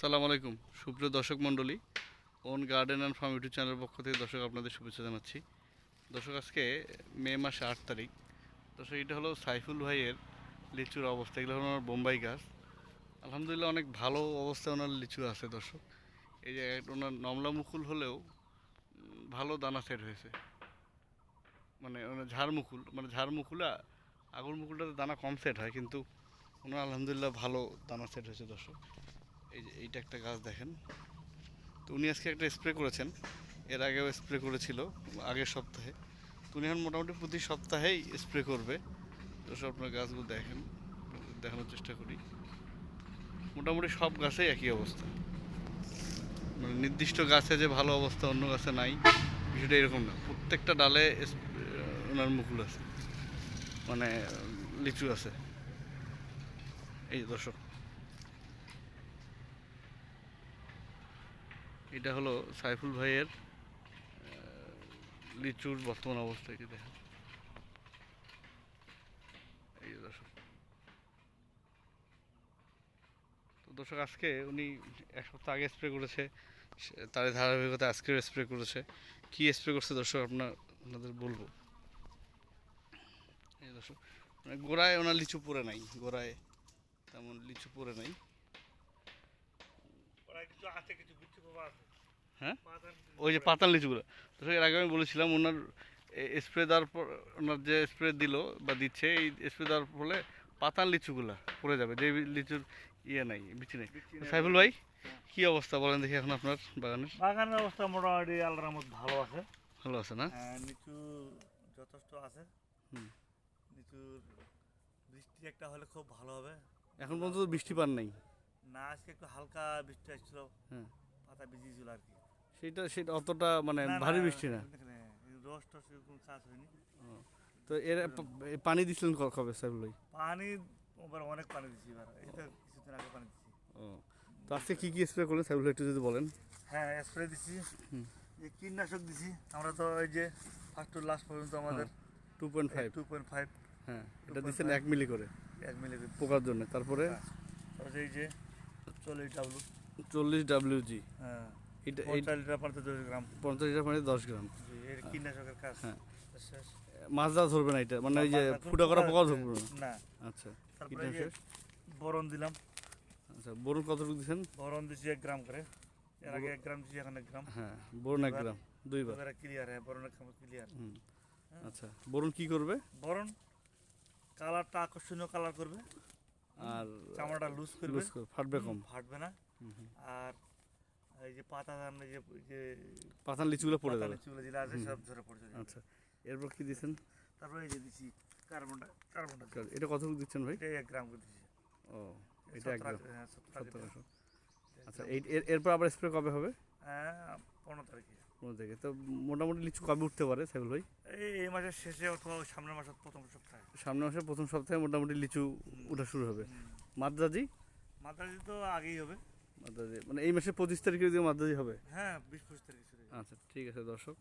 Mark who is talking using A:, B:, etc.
A: আসসালামু আলাইকুম। সুপ্রিয় দর্শক মণ্ডলী, own garden and farm YouTube চ্যানেলের পক্ষ থেকে দর্শক আপনাদের শুভেচ্ছা জানাচ্ছি। দর্শক, আজকে মে মাসে আট তারিখ। দর্শক, এটা হলো সাইফুল ভাইয়ের লিচুর অবস্থা। এগুলো হলো ওনার বোম্বাই গাছ। আলহামদুলিল্লাহ অনেক ভালো অবস্থায় ওনার লিচু আছে দর্শক। এই যে ওনার নমলা মুকুল হলেও ভালো দানা সেট হয়েছে। মানে ওনার ঝাড় মুকুল মানে ঝাড় মুকুলা আগুন মুকুলটাতে দানা কম সেট হয়, কিন্তু ওনার আলহামদুলিল্লাহ ভালো দানা সেট হয়েছে দর্শক। এই যে, এইটা একটা গাছ দেখেন। তো উনি আজকে একটা স্প্রে করেছেন। এর আগেও স্প্রে করেছিল, আগের সপ্তাহে। তো উনি এখন মোটামুটি প্রতি সপ্তাহেই স্প্রে করবে। তো সব আপনার গাছগুলো দেখেন, দেখানোর চেষ্টা করি। মোটামুটি সব গাছেই একই অবস্থা। মানে নির্দিষ্ট গাছে যে ভালো অবস্থা, অন্য গাছে নাই। বিষয়টা এরকম না। প্রত্যেকটা ডালে ওনার মুকুল আছে। মানে লিচু আছে। এই দর্শক। এটা হলো সাইফুল ভাইয়ের লিচুর বর্তমান অবস্থা এটি দেখেন। এই দর্শক। তো দর্শক, আজকে উনি এক সপ্তাহ আগে স্প্রে করেছে তার ধারাবাহিকতা আজকেও স্প্রে করেছে। কি স্প্রে করছে দর্শক, আপনার, আপনাদের বলব? এই দর্শক মানে গোড়ায় ওনার লিচু পরে নাই, গোড়ায় তেমন লিচু পরে নাই। হ্যাঁ? ওই যে পাতাল লিচুগুলো। তো এর আগে আমি বলেছিলাম ওনার স্প্রে দেওয়ার পর ওনার যে স্প্রে দিল বা দিচ্ছে এই স্প্রে দেওয়ার ফলে পাতাল লিচুগুলা পড়ে যাবে। যে লিচুর ইয়ে নাই বিচি নেই। সাইফুল ভাই কি অবস্থা বলেন দেখি এখন আপনার বাগানের?
B: বাগানের অবস্থা মোটামুটি আল্লাহর মত ভালো আছে।
A: ভালো আছে না?
B: হ্যাঁ, নিচু যথেষ্ট আছে।
A: হুম।
B: নিচুর বৃষ্টি একটা হলে খুব ভালো হবে।
A: এখন পর্যন্ত বৃষ্টি পান নাই।
B: না আজকে একটু হালকা বৃষ্টি আসছিল পাতা ভিজিয়েছিল আর কি।
A: সেটা সেটা অতটা মানে ভারী বৃষ্টি না?
B: রস টস এরকম কাজ হয়নি।
A: তো এর পানি দিছিলেন কবে সাইফুল ভাই
B: পানি এবার অনেক পানি দিচ্ছি এবার এটা কিছুদিন আগে পানি দিচ্ছি
A: ও তো আজকে কি কি স্প্রে করলেন? ভাই একটু যদি বলেন।
B: হ্যাঁ স্প্রে
A: হুম।
B: যে কীটনাশক দিছি আমরা তো ওই যে ফার্স্ট টু লাস্ট পর্যন্ত আমাদের
A: two point five
B: two point five
A: হ্যাঁ এটা
B: 2.5
A: দিচ্ছেন এক মিলি করে
B: এক মিলি
A: পোকার জন্য। তারপরে?
B: হ্যাঁ। তারপরে এই যে চল্লিশ ডাবলু
A: চল্লিশ ডাব্লিউ জি
B: হ্যাঁ।
A: এটা
B: পঞ্চাশ লিটার পানিতে দশ গ্রাম।
A: পঞ্চাশ লিটার দশ গ্রাম।
B: এর কীটনাশকের কাজ।
A: হ্যাঁ। মাছ ধরবে না এটা মানে ওই যে ফুটা করা
B: পোকা-
A: ধরবে না? আচ্ছা কীটনাশক?
B: বরণ দিলাম।
A: আচ্ছা বরুণ কতটুকু দিচ্ছেন
B: বরণ দিচ্ছি এক গ্রাম করে। এর আগে এক গ্রাম দিচ্ছি এখন এক গ্রাম।
A: হ্যাঁ বরুণ এক। গ্রাম দুইবার
B: ক্লিয়ার হ্যাঁ বরণের খাবার ক্লিয়ার।
A: আচ্ছা বরুণ কি করবে?
B: বরণ কালারটা আকর্ষণীয় কালার করবে।
A: আর
B: চামড়াটা লুজ করবে?
A: ফাটবে কম।
B: ফাটবে না। আর এই যে পাতা সামনে যে যে
A: পাতান লিচুগুলো পড়ে
B: পাতা
A: যাবে।
B: লিচুগুলো যেটা আছে সব ধরে পড়ে যাবে।
A: আচ্ছা এরপর কি দিচ্ছেন
B: তারপরে এই যে দিচ্ছি কার্বনটা কার্বনটা
A: এটা কতটুকু দিচ্ছেন ভাই?
B: এটা এক গ্রাম করে দিচ্ছি।
A: ও এটা এক গ্রাম।
B: হ্যাঁ, সতেরো আশি
A: সত্তর
B: টাকা।
A: আচ্ছা এই এরপর আবার স্প্রে কবে হবে?
B: হ্যাঁ পনেরো তারিখে।
A: পনেরো থেকে তো মোটামুটি লিচু কবে উঠতে পারে সাইফুল
B: এই এই মাসের শেষে অথবা সামনের মাসের প্রথম সপ্তাহে।
A: সামনের মাসের প্রথম সপ্তাহে মোটামুটি লিচু ওঠা শুরু হবে। মাদ্রাজি?
B: মাদ্রাজি তো আগেই হবে।
A: মাদ্রাজি মানে এই মাসের পঁচিশ তারিখে যদি মাদ্রাজি হবে?
B: হ্যাঁ বিশ পঁচিশ তারিখে
A: আচ্ছা ঠিক আছে দর্শক।